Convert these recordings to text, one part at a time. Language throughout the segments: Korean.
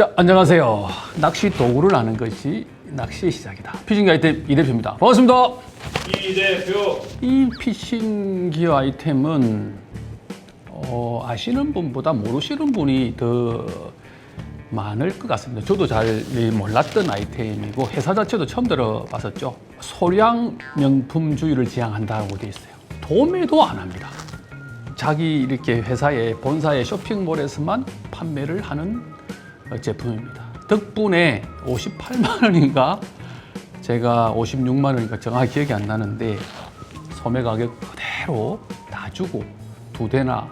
자, 안녕하세요. 낚시 도구를 아는 것이 낚시의 시작이다. 피싱기 아이템 이 대표입니다. 반갑습니다. 이 대표 이 피싱 기어 아이템은 어, 아시는 분보다 모르시는 분이 더 많을 것 같습니다. 저도 잘 몰랐던 아이템이고 회사 자체도 처음 들어봤었죠. 소량 명품주의를 지향한다고 돼 있어요. 도매도 안 합니다. 자기 이렇게 회사에 본사의 쇼핑몰에서만 판매를 하는 제품입니다. 덕분에 58만 원인가 제가 56만 원인가 정확히 기억이 안 나는데 소매 가격 그대로 놔주고 두 대나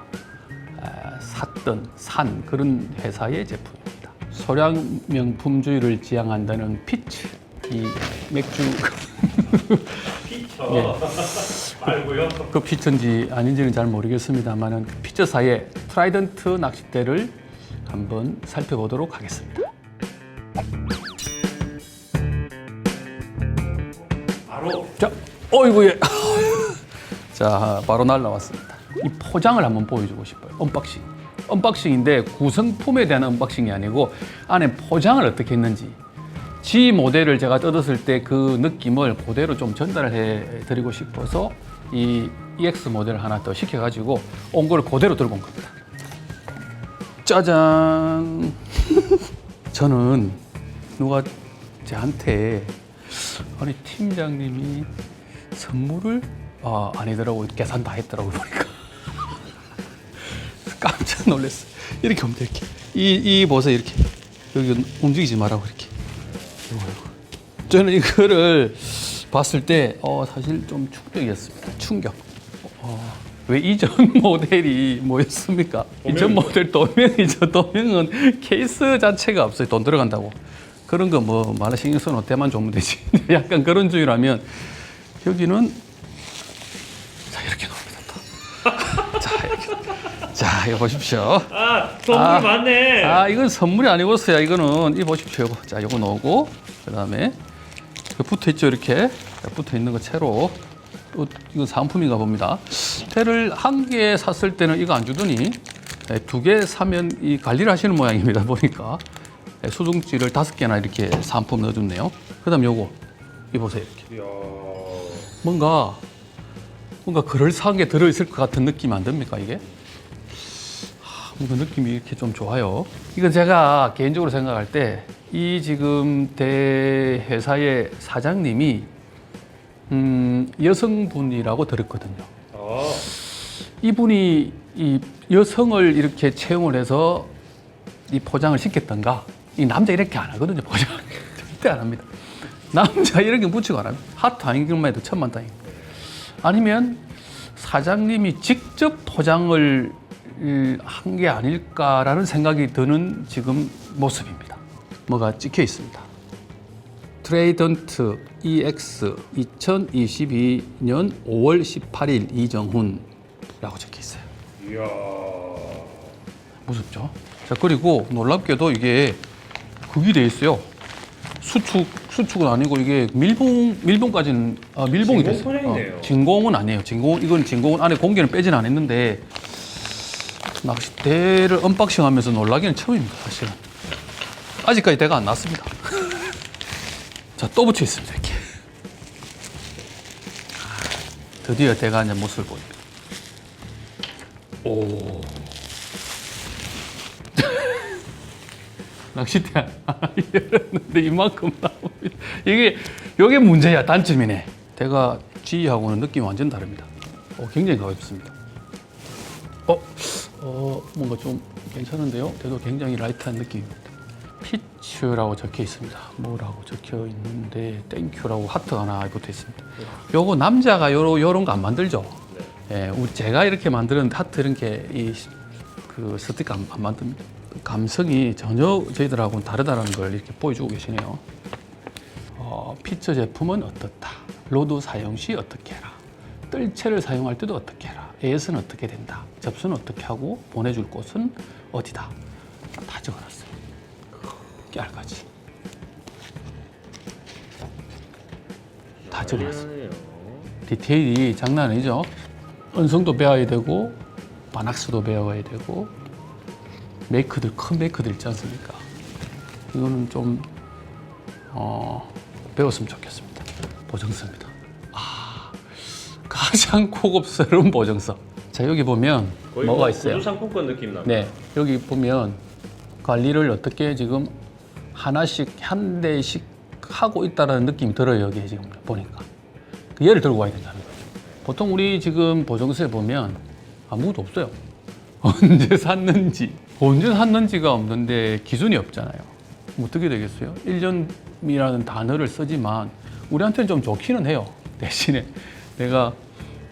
에, 샀던 산 그런 회사의 제품입니다. 소량 명품주의를 지향한다는 피츠 이 맥주 피처 예. 말고요. 그 피처인지 아닌지는 잘 모르겠습니다만은 그 피처사의 트라이던트 낚싯대를 한번 살펴보도록 하겠습니다. 바로 자, 어이구 예. 자, 바로 날라왔습니다. 이 포장을 한번 보여주고 싶어요. 언박싱. 언박싱인데 구성품에 대한 언박싱이 아니고 안에 포장을 어떻게 했는지 G 모델을 제가 뜯었을 때 그 느낌을 그대로 좀 전달해 드리고 싶어서 이 EX 모델을 하나 더 시켜가지고 온 걸 그대로 들고 온 겁니다. 짜잔. 저는 누가 저한테 아니 팀장님이 선물을 아, 아니더라고 계산 다 했더라고 보니까 깜짝 놀랐어요. 이렇게 하면 돼, 이렇게 이, 이 보세요 이렇게 여기 움직이지 말라고 이렇게. 저는 이거를 봤을 때 어, 사실 좀 충격이었습니다. 충격. 어, 왜 이전 모델이 뭐였습니까? 이전 모델 도명이죠. 도명은 케이스 자체가 없어요. 돈 들어간다고. 그런 거 뭐 말에 신경 써놓 때만 좋으면 되지. 약간 그런 주의라면 여기는 자 이렇게 놓습니다. 자 이렇게. 자 이거 보십시오. 아 선물 아, 많네. 아 이건 선물이 아니고서야 이거는 이 보십시오. 이거. 자 이거 놓고 그다음에 그 붙어 있죠 이렇게 붙어 있는 거 채로 또 이거 상품인가 봅니다. 테를 한 개 샀을 때는 이거 안 주더니 두 개 사면 이 관리를 하시는 모양입니다 보니까 네, 수중지를 다섯 개나 이렇게 상품 넣어줬네요. 그다음 요거 이 보세요 이렇게. 뭔가 뭔가 그럴싸한 게 들어있을 것 같은 느낌 안 듭니까 이게? 하, 뭔가 느낌이 이렇게 좀 좋아요. 이건 제가 개인적으로 생각할 때 이 지금 대회사의 사장님이 음, 여성분이라고 들었거든요. 아 이분이 이 여성을 이렇게 채용을 해서 이 포장을 시켰던가? 이 남자 이렇게 안 하거든요 포장. 절대 안 합니다. 남자 이렇게 묻히고 안 합니다. 하트 것만 해도 천만 다행 아니면 사장님이 직접 포장을 한 게 아닐까라는 생각이 드는 지금 모습입니다. 뭐가 찍혀 있습니다. 트레이던트 EX 2022년 5월 18일 이정훈라고 적혀 있어요. 이야. 무섭죠? 자 그리고 놀랍게도 이게 그게 돼 있어요. 수축 수축은 아니고 이게 밀봉 밀봉까지는 아, 밀봉이 진공 됐어요. 포장이네요. 진공은 아니에요. 진공 이건 진공은 안에 공기는 빼진 않았는데 낚싯대를 언박싱 하면서 놀라기는 처음입니다. 사실은 아직까지 대가 안 났습니다. 자 또 붙여 있습니다. 이렇게 아, 드디어 대가 이제 모습을 보입니다. 오. 낚싯대 열었는데 이만큼 나옵니다. 이게 이게 문제야 단점이네. 대가 G하고는 느낌이 완전 다릅니다. 어, 굉장히 가볍습니다. 어, 어 뭔가 좀 괜찮은데요? 대도 굉장히 라이트한 느낌입니다. 피츠라고 적혀 있습니다. 뭐라고 적혀 있는데 땡큐라고 하트가 하나 붙어 있습니다. 요거 남자가 요런 요런 거 안 만들죠? 예, 제가 이렇게 만드는 하트 이런 게이그 스티커 안, 안 만듭니다. 감성이 전혀 저희들하고는 다르다는 걸 이렇게 보여주고 계시네요. 어, 피처 제품은 어떻다. 로드 사용 시 어떻게 해라. 뜰채를 사용할 때도 어떻게 해라. AS는 어떻게 된다. 접수는 어떻게 하고 보내줄 곳은 어디다. 다 적어놨어요. 깨알까지. 다 적어놨어요. 디테일이 장난 아니죠. 언성도 배워야 되고 바낙스도 배워야 되고 메이크들 큰 메이크들 있지 않습니까? 이거는 좀 어, 배웠으면 좋겠습니다. 보정서입니다. 아, 가장 고급스러운 보정서. 자 여기 보면 뭐가 있어요? 고주 상품권 느낌 나. 네, 여기 보면 관리를 어떻게 지금 하나씩 한 대씩 하고 있다라는 느낌이 들어요. 여기 지금 보니까 그 얘를 들고 가야 된다는. 보통 우리 지금 보정서에 보면 아무것도 없어요. 언제 샀는지, 언제 샀는지가 없는데 기준이 없잖아요. 어떻게 되겠어요? 1년이라는 단어를 쓰지만 우리한테는 좀 좋기는 해요. 대신에 내가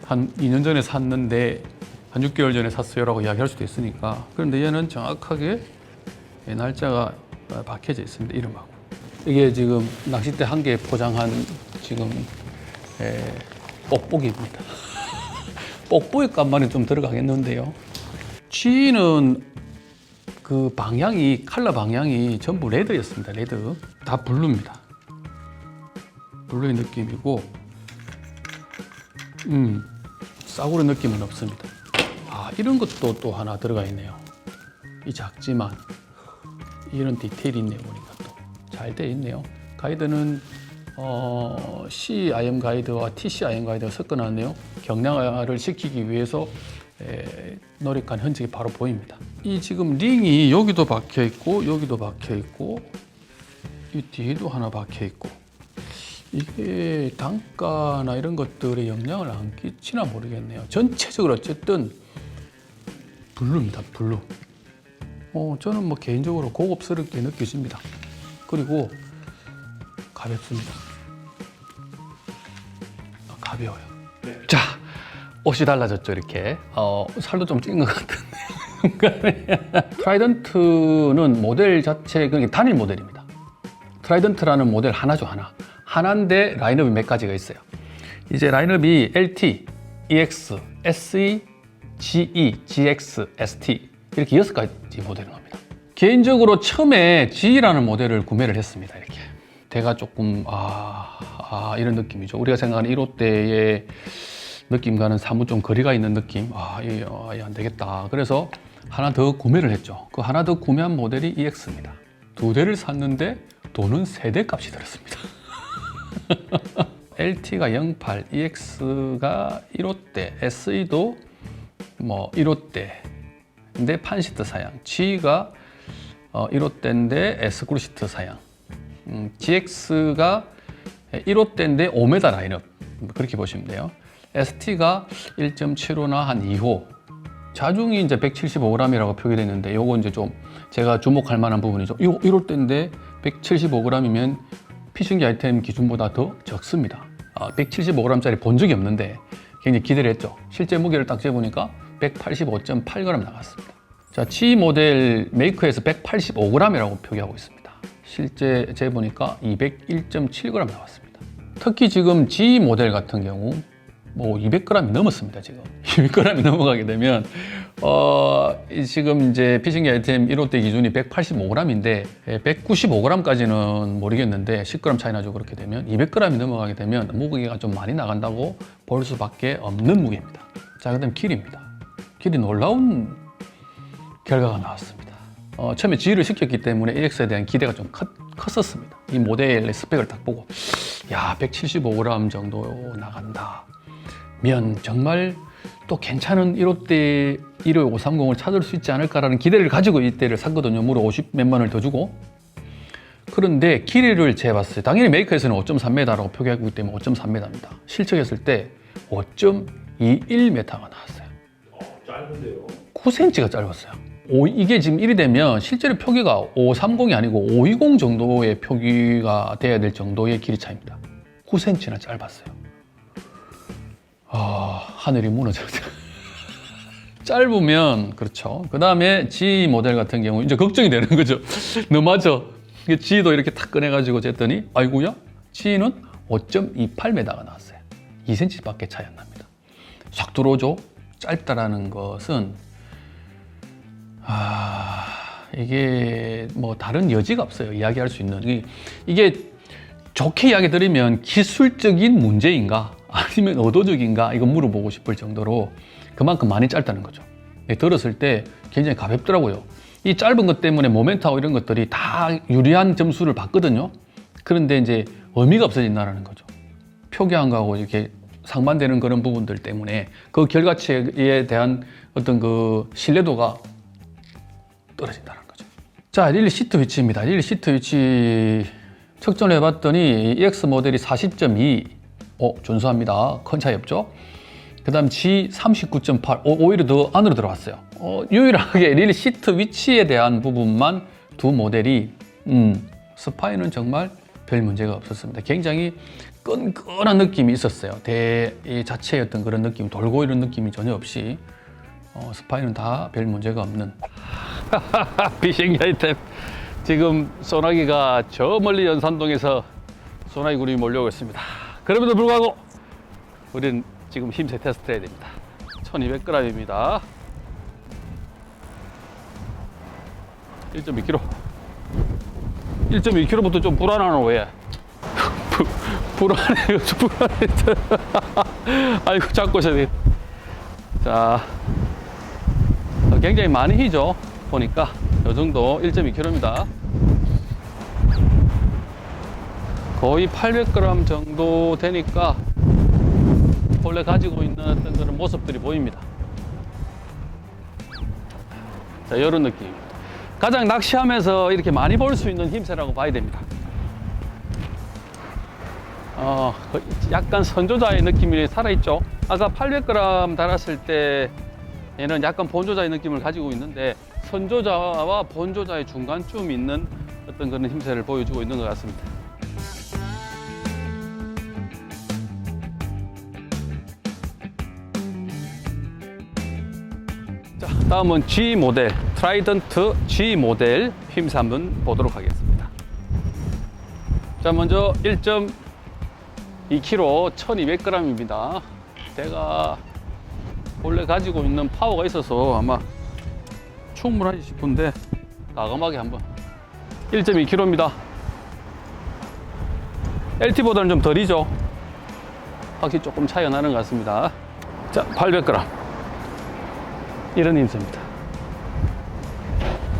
한 2년 전에 샀는데 한 6개월 전에 샀어요라고 이야기할 수도 있으니까 그런데 얘는 정확하게 예, 날짜가 어, 박혀져 있습니다. 이름하고 이게 지금 낚싯대 한 개 포장한 지금 에, 뽁뽁이입니다. 뽁뽁이 값만이 좀 들어가겠는데요. G는 그 방향이 칼라 방향이 전부 레드였습니다. 레드 다 블루입니다. 블루의 느낌이고, 음 싸구려 느낌은 없습니다. 아 이런 것도 또 하나 들어가 있네요. 이 작지만 이런 디테일이 있네요 보니까 또잘돼 있네요. 가이드는 어, CIM 가이드와 TCIM 가이드가 섞어놨네요. 경량화를 시키기 위해서 에, 노력한 흔적이 바로 보입니다. 이 지금 링이 여기도 박혀 있고 여기도 박혀 있고 이 뒤에도 하나 박혀 있고 이게 단가나 이런 것들에 영향을 안 끼치나 모르겠네요. 전체적으로 어쨌든 블루입니다. 블루. 어, 저는 뭐 개인적으로 고급스럽게 느껴집니다. 그리고 가볍습니다. 아, 가벼워요. 네. 자, 옷이 달라졌죠, 이렇게. 어, 살도 좀 찐 것 같은데. 트라이던트는 모델 자체, 그게 단일 모델입니다. 트라이던트라는 모델 하나죠, 하나. 하나인데 라인업이 몇 가지가 있어요. 이제 라인업이 LT, EX, SE, GE, GX, ST 이렇게 여섯 가지 모델을 합니다. 개인적으로 처음에 G라는 모델을 구매를 했습니다. 이렇게 대가 조금 아, 아, 이런 느낌이죠. 우리가 생각하는 1호대의 느낌과는 사뭇 좀 거리가 있는 느낌. 아, 이, 아, 이안 되겠다. 그래서 하나 더 구매를 했죠. 그 하나 더 구매한 모델이 EX입니다. 두 대를 샀는데 돈은 세 대 값이 들었습니다. LT가 08, EX가 1호대, SE도 뭐 1호대. 근데 판시트 사양. G가 어, 1호대인데 S그루 시트 사양. 음, GX가 1호 대인데 5m 라인업. 그렇게 보시면 돼요. ST가 1.75나 한 2호. 자중이 이제 175g이라고 표기되어 있는데 요거 이제 좀 제가 주목할 만한 부분이죠. 이거 1호 대인데 175g이면 피싱기 아이템 기준보다 더 적습니다. 아, 175g짜리 본 적이 없는데 굉장히 기대를 했죠. 실제 무게를 딱 재보니까 185.8g 나갔습니다. 자, G 모델 메이커에서 185g이라고 표기하고 있습니다. 실제 재보니까 201.7g 나왔습니다. 특히 지금 G 모델 같은 경우 뭐 200g이 넘었습니다, 지금. 200g이 넘어가게 되면, 어, 이 지금 이제 피싱기 아이템 1호대 기준이 185g인데, 195g까지는 모르겠는데, 10g 차이 나죠, 그렇게 되면. 200g이 넘어가게 되면 무게가 좀 많이 나간다고 볼 수밖에 없는 무게입니다. 자, 그 다음 길입니다. 길이 놀라운 결과가 나왔습니다. 어, 처음에 G를 시켰기 때문에 AX에 대한 기대가 좀 컸, 컸었습니다. 이 모델의 스펙을 딱 보고, 야, 175g 정도 나간다. 면 정말 또 괜찮은 1호대 15530을 찾을 수 있지 않을까라는 기대를 가지고 이때를 샀거든요. 무려 50 몇만 원을 더 주고. 그런데 길이를 재봤어요. 당연히 메이커에서는 5.3m라고 표기하고 있기 때문에 5.3m입니다. 실측했을 때 5.21m가 나왔어요. 어, 짧은데요. 9cm가 짧았어요. 오- 이게 지금 1이 되면 실제로 표기가 530이 아니고 520 정도의 표기가 돼야 될 정도의 길이 차입니다. 9cm나 짧았어요. 아, 하늘이 무너졌죠. 짧으면 그렇죠. 그 다음에 G 모델 같은 경우 이제 걱정이 되는 거죠. 이게 G도 이렇게 탁 꺼내가지고 쟀더니 아이고야 G는 5.28m가 나왔어요. 2cm밖에 차이 안 납니다. 싹 들어오죠. 짧다라는 것은 아 이게 뭐 다른 여지가 없어요. 이야기할 수 있는 이- 이게 좋게 이야기 드리면 기술적인 문제인가 아니면 의도적인가 이거 물어보고 싶을 정도로 그만큼 많이 짧다는 거죠. 예, 들었을 때 굉장히 가볍더라고요. 이 짧은 것 때문에 모멘트하고 이런 것들이 다 유리한 점수를 받거든요. 그런데 이제 의미가 없어진다는 거죠. 표기한 거하고 이렇게 상반되는 그런 부분들 때문에 그 결과치에 대한 어떤 그 신뢰도가 떨어진다는 거죠. 자, 릴리 시트 위치입니다. 릴리 시트 위치 측정을 해봤더니 EX 모델이 40.2, 어, 준수합니다. 큰 차이 없죠? 그 다음 G 39.8, 오, 오히려 더 안으로 들어왔어요. 어, 유일하게 릴 시트 위치에 대한 부분만 두 모델이, 음, 스파이는 정말 별 문제가 없었습니다. 굉장히 끈끈한 느낌이 있었어요. 대 어떤 그런 느낌, 돌고 이런 느낌이 전혀 없이 어, 스파이는 다 별 문제가 없는 비행기 아이템. 지금 소나기가 저 멀리 연산동에서 소나기 구름이 몰려오고 있습니다. 그럼에도 불구하고 우리는 지금 힘세 테스트 해야 됩니다. 1200g입니다. 1.2kg. 1.2kg부터 좀 불안하노 왜? 부, 불안해요, 좀 불안해. 아이고 잡고 있어야 돼. 자, 어, 굉장히 많이 희죠. 보니까 이 정도 1.2kg입니다. 거의 800g 정도 되니까 원래 가지고 있는 어떤 그런 모습들이 보입니다. 자, 이런 느낌. 가장 낚시하면서 이렇게 많이 볼 수 있는 힘새라고 봐야 됩니다. 어, 그 약간 선조자의 느낌이 살아있죠. 아까 800g 달았을 때 얘는 약간 본조자의 느낌을 가지고 있는데 선조자와 본조자의 중간쯤 있는 어떤 그런 힘새를 보여주고 있는 것 같습니다. 자, 다음은 G 모델, 트라이던트 G 모델 힘새 한번 보도록 하겠습니다. 자, 먼저 1.2kg 1200g입니다. 제가 원래 가지고 있는 파워가 있어서 아마 충분하지 싶은데 과감하게 한번 1.2kg입니다. LT보다는 좀 덜이죠. 확실히 조금 차이가 나는 것 같습니다. 자, 800g. 이런 힘새입니다.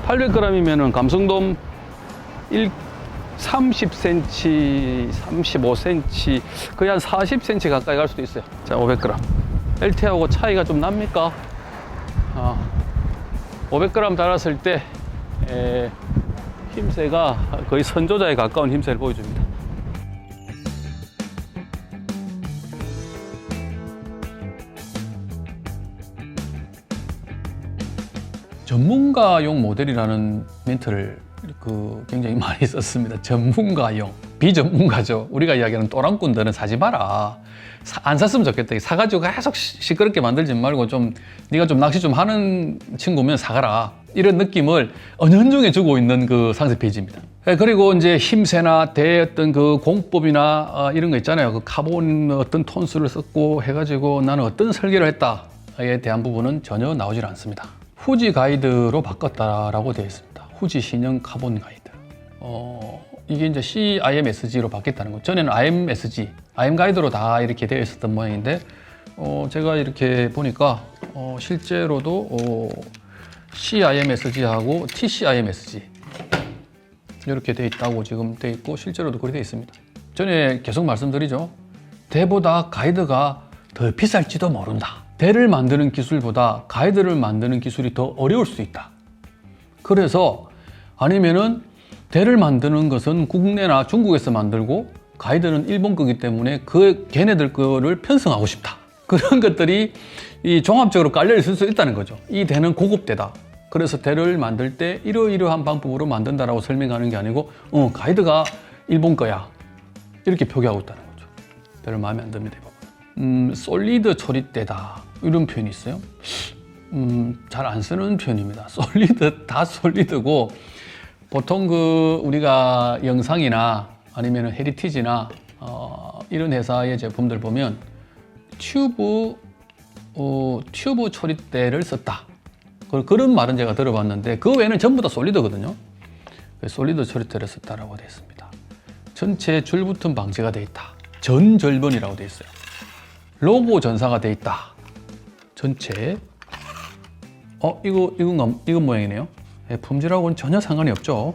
800g이면은 감성돔 1, 30cm, 35cm, 거의 한 40cm 가까이 갈 수도 있어요. 자, 500g. LT하고 차이가 좀 납니까? 아, 500g 달았을 때 에, 힘새가 거의 선조자에 가까운 힘새를 보여줍니다. 전문가용 모델이라는 멘트를 그 굉장히 많이 썼습니다. 전문가용, 비전문가죠. 우리가 이야기하는 또랑꾼들은 사지 마라. 사- 안 샀으면 좋겠다. 사가지고 계속 시- 시끄럽게 만들지 말고 좀 네가 좀 낚시 좀 하는 친구면 사가라. 이런 느낌을 은연중에 주고 있는 그 상세 페이지입니다. 예, 그리고 이제 힘새나 대 어떤 그 공법이나 어, 이런 거 있잖아요. 그 카본 어떤 톤수를 썼고 해가지고 나는 어떤 설계를 했다에 대한 부분은 전혀 나오질 않습니다. 후지 가이드로 바꿨다라고 되어 있습니다. 후지 신형 카본 가이드. 어, 이게 이제 CIMSG로 바뀌었다는 거. 전에는 IMSG, IM 가이드로 다 이렇게 되어 있었던 모양인데, 어, 제가 이렇게 보니까 어, 실제로도 어, CIMSG하고 TCIMSG 이렇게 돼 있다고 지금 돼 있고 실제로도 그렇게 돼 있습니다. 전에 계속 말씀드리죠. 대보다 가이드가 더 비쌀지도 모른다. 대를 만드는 기술보다 가이드를 만드는 기술이 더 어려울 수 있다. 그래서 아니면은 대를 만드는 것은 국내나 중국에서 만들고 가이드는 일본 거기 때문에 그 걔네들 거를 편성하고 싶다. 그런 것들이 이 종합적으로 깔려 있을 수 있다는 거죠. 이 대는 고급 대다. 그래서 대를 만들 때 이러이러한 방법으로 만든다라고 설명하는 게 아니고 어, 가이드가 일본 거야. 이렇게 표기하고 있다는 거죠. 별로 마음에 안 듭니다. 음, 솔리드 초리대다. 이런 표현이 있어요. 음, 잘 안 쓰는 표현입니다. 솔리드 다 솔리드고 보통 그 우리가 영상이나 아니면 헤리티지나 어, 이런 회사의 제품들 보면 튜브 어, 튜브 초리대를 썼다. 그- 그런 말은 제가 들어봤는데 그 외에는 전부 다 솔리드거든요. 그래서 솔리드 초리대를 썼다라고 되어 있습니다. 전체 줄붙음 방지가 되어 있다. 전절번이라고 되어 있어요. 로고 전사가 되어 있다. 전체 어 이거 이건 이건 모양이네요. 예, 품질하고는 전혀 상관이 없죠.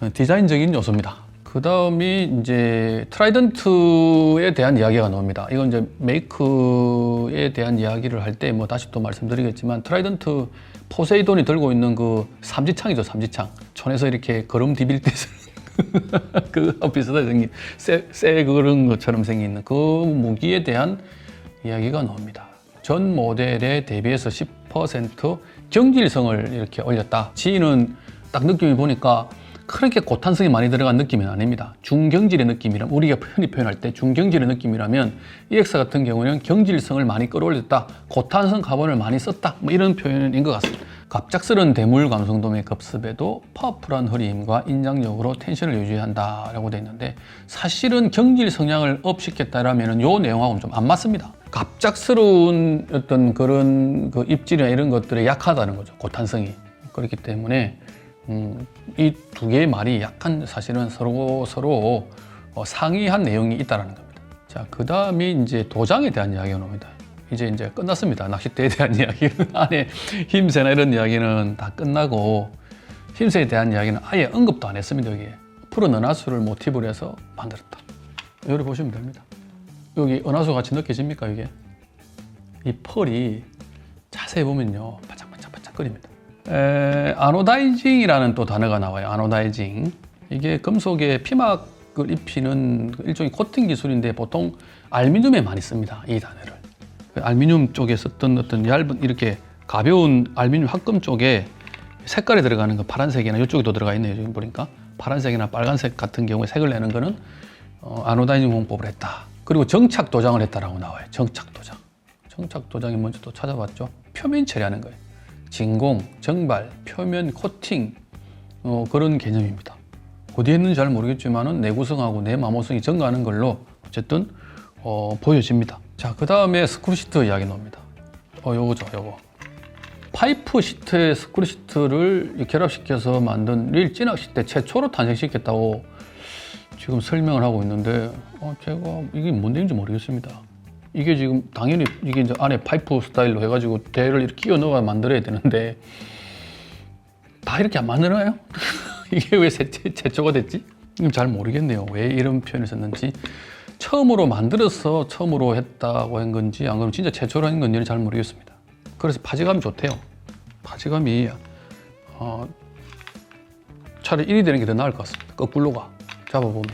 어, 디자인적인 요소입니다. 그 다음이 이제 트라이던트에 대한 이야기가 나옵니다. 이건 이제 메이크에 대한 이야기를 할 때 뭐 다시 또 말씀드리겠지만 트라이던트 포세이돈이 들고 있는 그 삼지창이죠, 삼지창. 촌에서 이렇게 걸음 디빌 때 그거 비슷하게 생긴 쇠, 쇠 그런 것처럼 생긴 그 무기에 대한 이야기가 나옵니다. 전 모델에 대비해서 10% 경질성을 이렇게 올렸다. 지인은 딱 느낌이 보니까 그렇게 고탄성이 많이 들어간 느낌은 아닙니다. 중경질의 느낌이라면 우리가 흔히 표현할 때 중경질의 느낌이라면 EX 같은 경우는 경질성을 많이 끌어올렸다. 고탄성 카본을 많이 썼다. 뭐 이런 표현인 것 같습니다. 갑작스런 대물 감성돔의 급습에도 파워풀한 흐림과 인장력으로 텐션을 유지한다 라고 돼 있는데 사실은 경질 성향을 업시켰다라면은 요 내용하고는 좀 안 맞습니다. 갑작스러운 어떤 그런 그 입질이나 이런 것들에 약하다는 거죠. 고탄성이 그렇기 때문에 음, 이두 개의 말이 약간 사실은 서로 서로 어, 상이한 내용이 있다라는 겁니다. 자, 그 다음이 이제 도장에 대한 이야기가 나옵니다. 이제 이제 끝났습니다. 낚싯대에 대한 이야기는 안에 힘새나 이런 이야기는 다 끝나고 힘새에 대한 이야기는 아예 언급도 안 했습니다. 여기에 푸른 은하수를 모티브로 해서 만들었다. 여기 보시면 됩니다. 여기 은하수 같이 느껴집니까 이게? 이 펄이 자세히 보면요 반짝반짝 반짝거립니다. 에, 아노다이징이라는 또 단어가 나와요. 아노다이징. 이게 금속에 피막을 입히는 그 일종의 코팅 기술인데 보통 알루미늄에 많이 씁니다. 이 단어를. 그 알루미늄 쪽에 썼던 어떤 얇은 이렇게 가벼운 알루미늄 합금 쪽에 색깔이 들어가는 거 파란색이나 이쪽에도 들어가 있네요. 지금 보니까 파란색이나 빨간색 같은 경우에 색을 내는 거는 어, 아노다이징 공법을 했다. 그리고 정착 도장을 했다라고 나와요. 정착 도장. 정착 도장이 뭔지 또 찾아봤죠. 표면 처리하는 거예요. 진공, 정발, 표면 코팅 어, 그런 개념입니다. 어디에 있는지 잘 모르겠지만은 내구성하고 내마모성이 증가하는 걸로 어쨌든 어, 보여집니다. 자, 그 다음에 스크루시트 이야기 나옵니다. 어, 요거죠, 요거. 파이프 시트에 스크루시트를 결합시켜서 만든 릴 진학 시트 최초로 탄생시켰다고 지금 설명을 하고 있는데 어, 제가 이게 뭔 내용인지 모르겠습니다. 이게 지금 당연히 이게 이제 안에 파이프 스타일로 해가지고 대를 이렇게 끼워 넣어 만들어야 되는데 다 이렇게 안 만들어요? 이게 왜 새, 최초가 됐지? 잘 모르겠네요. 왜 이런 표현을 썼는지 처음으로 만들어서 처음으로 했다고 한 건지 안 그러면 진짜 한 건지는 잘 모르겠습니다. 그래서 파지감이 좋대요. 파지감이 어, 차라리 1이 되는 게 더 나을 것 같습니다. 거꾸로가 잡아보면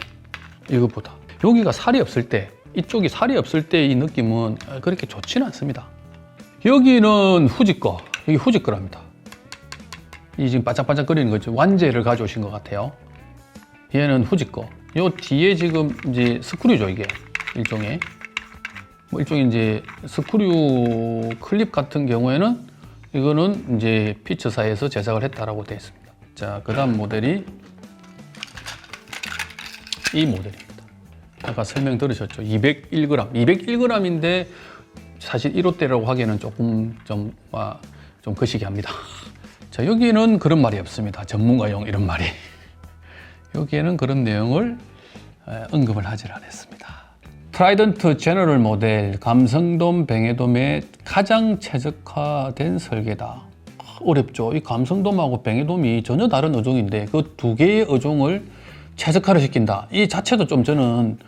이것보다 여기가 살이 없을 때 이쪽이 살이 없을 때 이 느낌은 그렇게 좋지는 않습니다. 여기는 후지 거, 여기 후지 거랍니다. 이 지금 반짝반짝 거리는 거죠. 완제를 가져오신 것 같아요. 얘는 후지 거. 요 뒤에 지금 이제 스크류죠 이게 일종의 뭐 일종의 이제 스크류 클립 같은 경우에는 이거는 이제 피처사에서 제작을 했다라고 되어 있습니다. 자, 그 다음 모델이 이 모델입니다. 아까 설명 들으셨죠? 201g, 201g인데 사실 1호대라고 하기에는 조금 좀, 아, 좀 거시기 합니다. 자, 여기는 그런 말이 없습니다. 전문가용 이런 말이. 여기에는 그런 내용을 에, 언급을 하질 않았습니다. 트라이던트 제너럴 모델 감성돔 뱅에돔의 가장 최적화된 설계다. 어렵죠. 이 감성돔하고 뱅에돔이 전혀 다른 어종인데 그 두 개의 어종을 최적화를 시킨다. 이 자체도 좀 저는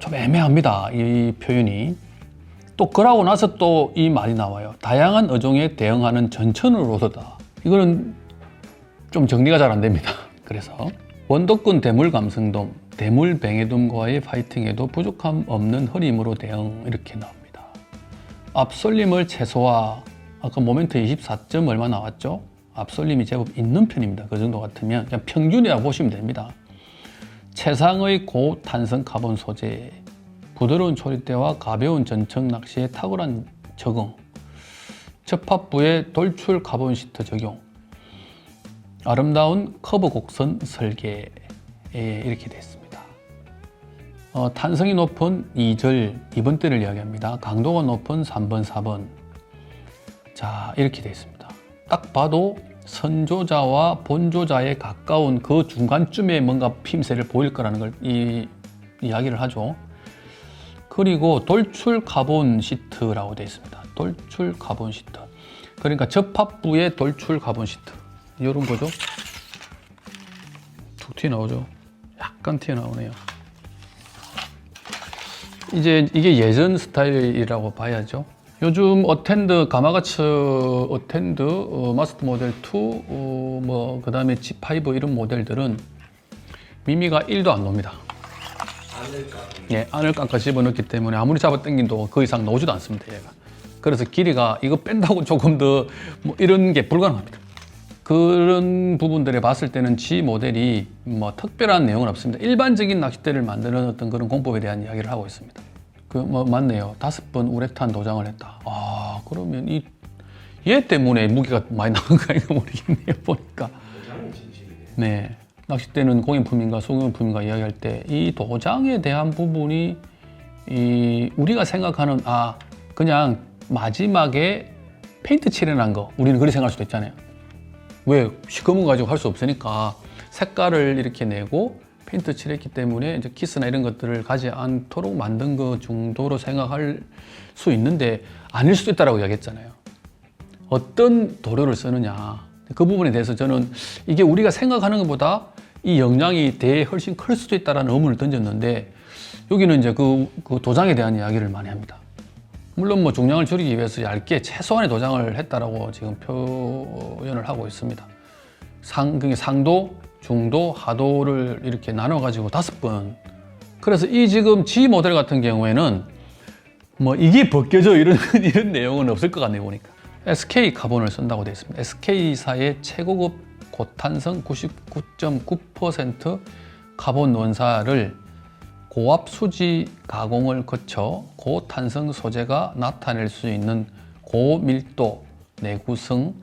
좀 애매합니다. 이 표현이. 또 그러고 나서 또 이 말이 나와요. 다양한 어종에 대응하는 전천후로서다. 이거는 좀 정리가 잘 안 됩니다. 그래서 원덕군 대물 감성돔, 대물 뱅에돔과의 파이팅에도 부족함 없는 흐림으로 대응 이렇게 나옵니다. 앞솔림을 최소화, 아까 모멘트 24점 얼마 나왔죠? 앞솔림이 제법 있는 편입니다. 그 정도 같으면 그냥 평균이라고 보시면 됩니다. 최상의 고탄성 카본 소재, 부드러운 초리대와 가벼운 전청 낚시에 탁월한 적응, 접합부에 돌출 카본 시트 적용, 아름다운 커브 곡선 설계에 이렇게 되어 있습니다. 어, 탄성이 높은 2절 2번 대를 이야기합니다. 강도가 높은 3번, 4번. 자, 이렇게 되어 있습니다. 딱 봐도 선조자와 본조자에 가까운 그 중간쯤에 뭔가 핌새를 보일 거라는 걸 이, 이야기를 하죠. 그리고 돌출 카본 시트라고 되어 있습니다. 돌출 카본 시트. 그러니까 접합부에 돌출 카본 시트. 이런 거죠. 툭 튀어나오죠. 약간 튀어나오네요. 이제 이게 예전 스타일이라고 봐야죠. 요즘 어텐드 가마가츠 어텐드 어, 마스터 모델 2, 어, 뭐 그 다음에 G5 이런 모델들은 미미가 1도 안 놉니다. 예, 안을 깎아 집어넣기 때문에 아무리 잡아 당긴도 그 이상 나오지도 않습니다. 얘가. 그래서 길이가 이거 뺀다고 조금 더 뭐 이런 게 불가능합니다. 그런 부분들에 봤을 때는 G 모델이 뭐 특별한 내용은 없습니다. 일반적인 낚싯대를 만드는 어떤 그런 공법에 대한 이야기를 하고 있습니다. 그 뭐 맞네요. 다섯 번 우레탄 도장을 했다. 아 그러면 이 얘 때문에 무게가 많이 나온 거 아닌가 모르겠네요. 보니까. 네. 낚싯대는 공인품인가 소형품인가 이야기할 때 이 도장에 대한 부분이 이 우리가 생각하는 아 그냥 마지막에 페인트 칠해난 거 우리는 그렇게 생각할 수도 있잖아요. 왜 시커먼 거 가지고 할 수 없으니까 색깔을 이렇게 내고 페인트 칠했기 때문에 이제 키스나 이런 것들을 가지 않도록 만든 것 정도로 생각할 수 있는데 아닐 수도 있다라고 이야기했잖아요. 어떤 도료를 쓰느냐 그 부분에 대해서 저는 이게 우리가 생각하는 것보다 이 영향이 대에 훨씬 클 수도 있다라는 의문을 던졌는데 여기는 이제 그, 그 도장에 대한 이야기를 많이 합니다. 물론 뭐 중량을 줄이기 위해서 얇게 최소한의 도장을 했다라고 지금 표현을 하고 있습니다. 상, 그게 상도, 중도, 하도를 이렇게 나눠가지고 다섯 번. 그래서 이 지금 G 모델 같은 경우에는 뭐 이게 벗겨져 이런, 이런 내용은 없을 것 같네요, 보니까. SK 카본을 쓴다고 되어 있습니다. SK사의 최고급 고탄성 99.9% 카본 원사를 고압 수지 가공을 거쳐 고탄성 소재가 나타낼 수 있는 고밀도, 내구성,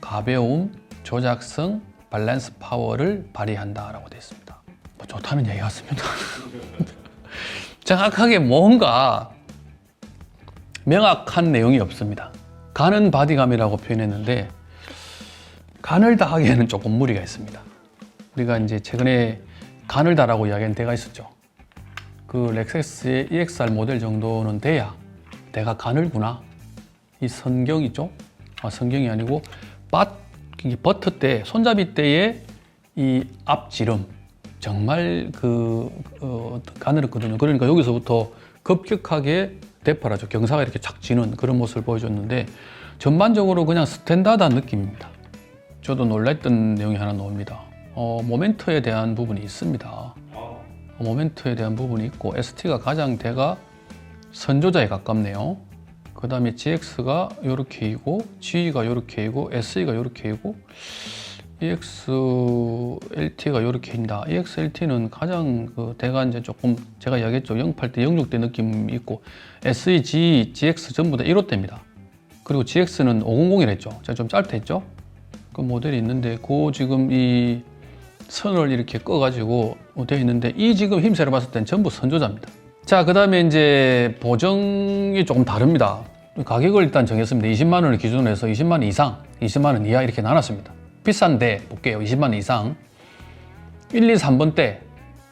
가벼움, 조작성, 밸런스 파워를 발휘한다라고 되어 있습니다. 뭐 좋다는 얘기 같습니다. 정확하게 뭔가 명확한 내용이 없습니다. 가는 바디감이라고 표현했는데 간을 다 하기에는 조금 무리가 있습니다. 우리가 이제 최근에 간을 다라고 이야기한 데가 있었죠. 그 렉세스의 EXR 모델 정도는 돼야 내가 가늘구나. 이 선경이죠. 아, 선경이 아니고 밭, 이 버터 때, 손잡이 때의 이 앞지름 정말 그 어, 가늘었거든요. 그러니까 여기서부터 급격하게 대파라죠. 경사가 이렇게 착 지는 그런 모습을 보여줬는데 전반적으로 그냥 스탠다드한 느낌입니다. 저도 놀랬던 내용이 하나 나옵니다. 어, 모멘트에 대한 부분이 있습니다. 어, 모멘트에 대한 부분이 있고 ST가 가장 대가 선조자에 가깝네요. 그 다음에 GX가 이렇게 이고 G가 이렇게 이고 SE가 이렇게 이고 EXLT가 이렇게 인다. EXLT는 가장 그 대가 이제 조금 제가 이야기했죠. 08대, 06대 느낌이 있고 SE, G, GX 전부 다 1호대입니다. 그리고 GX는 500이라 했죠. 제가 좀 짧다 했죠. 그 모델이 있는데 그 지금 이 선을 이렇게 꺼가지고 되어 있는데 이 지금 힘세를 봤을 땐 전부 선조자입니다. 자, 그 다음에 이제 보정이 조금 다릅니다. 가격을 일단 정했습니다. 20만 원을 기준으로 해서 20만 원 이상, 20만 원 이하 이렇게 나눴습니다. 비싼데 볼게요. 20만 원 이상. 1, 2, 3번 때,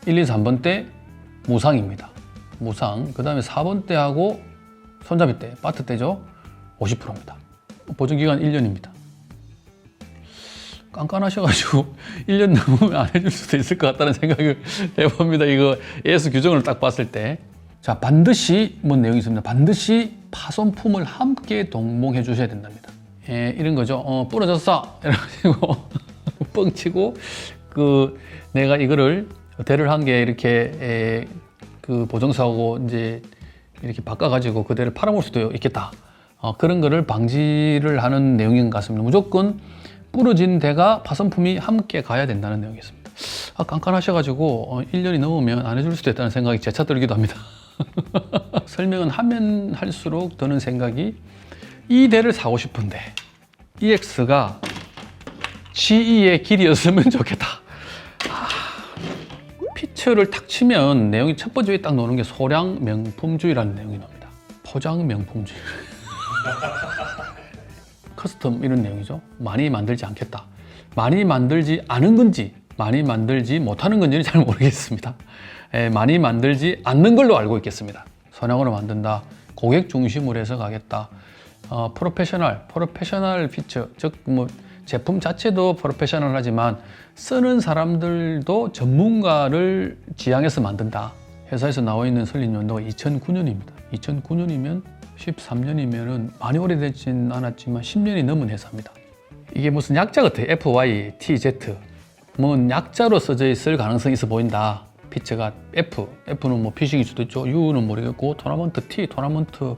1, 2, 3번 때 무상입니다. 무상. 그 다음에 4번 때하고 손잡이 때, 바트 때죠. 50%입니다. 보증 기간 1년입니다. 깐깐하셔가지고 1년 넘으면 안 해줄 수도 있을 것 같다는 생각을 해봅니다. 이거 AS 규정을 딱 봤을 때. 자, 반드시 뭔 내용이 있습니다. 반드시 파손품을 함께 동봉해 주셔야 된답니다. 예, 이런 거죠. 어, 부러졌어. 이러고 뻥치고 그 내가 이거를 대를 한 게 이렇게 에, 그 보정사하고 이제 이렇게 바꿔가지고 그대를 팔아먹을 수도 있겠다. 어, 그런 거를 방지를 하는 내용인 것 같습니다. 무조건 부러진 대가 파손품이 함께 가야 된다는 내용이었습니다. 아, 깐깐하셔가지고 어, 1년이 넘으면 안 해줄 수도 있다는 생각이 재차 들기도 합니다. 설명은 하면 할수록 드는 생각이 이 대를 사고 싶은데 EX가 GE의 길이었으면 좋겠다. 아, 피처를 탁 치면 내용이 첫 번째 딱 나오는 게 소량 명품주의라는 내용이 나옵니다. 포장 명품주의. 커스텀 이런 내용이죠. 많이 만들지 않겠다. 많이 만들지 않은 건지 많이 만들지 못하는 건지는 잘 모르겠습니다. 에, 많이 만들지 않는 걸로 알고 있겠습니다. 선형으로 만든다. 고객 중심으로 해서 가겠다. 어, 프로페셔널, 프로페셔널 피처, 즉 뭐 제품 자체도 프로페셔널하지만 쓰는 사람들도 전문가를 지향해서 만든다. 회사에서 나와 있는 설립 연도가 2009년입니다. 2009년이면 13년이면은 많이 오래되진 않았지만 10년이 넘은 회사입니다. 이게 무슨 약자 같아요. FY, TZ. 뭐 약자로 써져 있을 가능성이 있어 보인다. 피처가 F, F는 뭐 피싱일 수도 있죠. U는 모르겠고 토너먼트 T, 토너먼트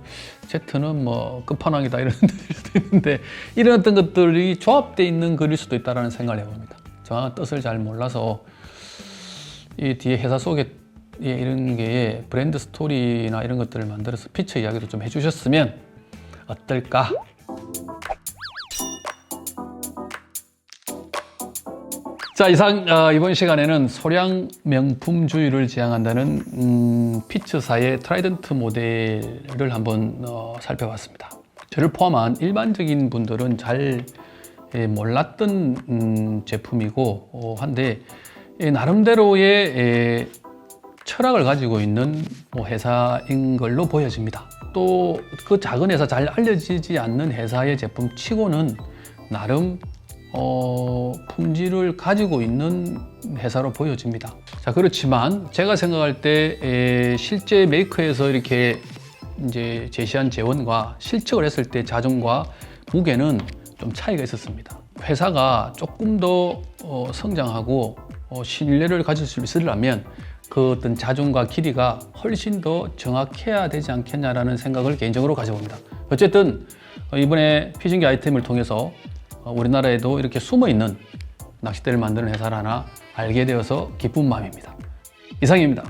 Z는 뭐 끝판왕이다 이런 수도 있는데 이런 어떤 것들이 조합돼 있는 글일 수도 있다라는 생각을 해봅니다. 정확한 뜻을 잘 몰라서 이 뒤에 회사 속에 예, 이런 게 브랜드 스토리나 이런 것들을 만들어서 피처 이야기도 좀 해주셨으면 어떨까? 자 이상 어, 이번 시간에는 소량 명품주의를 지향한다는 음, 피처사의 트라이던트 모델을 한번 어, 살펴봤습니다. 저를 포함한 일반적인 분들은 잘 예, 몰랐던 음, 제품이고 어, 한데 예, 나름대로의 예, 철학을 가지고 있는 뭐 회사인 걸로 보여집니다. 또 그 작은 회사 잘 알려지지 않는 회사의 제품 치고는 나름 어, 품질을 가지고 있는 회사로 보여집니다. 자, 그렇지만 제가 생각할 때 에, 실제 메이커에서 이렇게 이제 제시한 재원과 실측을 했을 때 자존과 무게는 좀 차이가 있었습니다. 회사가 조금 더 어, 성장하고 어, 신뢰를 가질 수 있으려면 그 어떤 자존과 길이가 훨씬 더 정확해야 되지 않겠냐라는 생각을 개인적으로 가져봅니다. 어쨌든 어, 이번에 피싱기 아이템을 통해서 어, 우리나라에도 이렇게 숨어 있는 낚싯대를 만드는 회사를 하나 알게 되어서 기쁜 마음입니다. 이상입니다.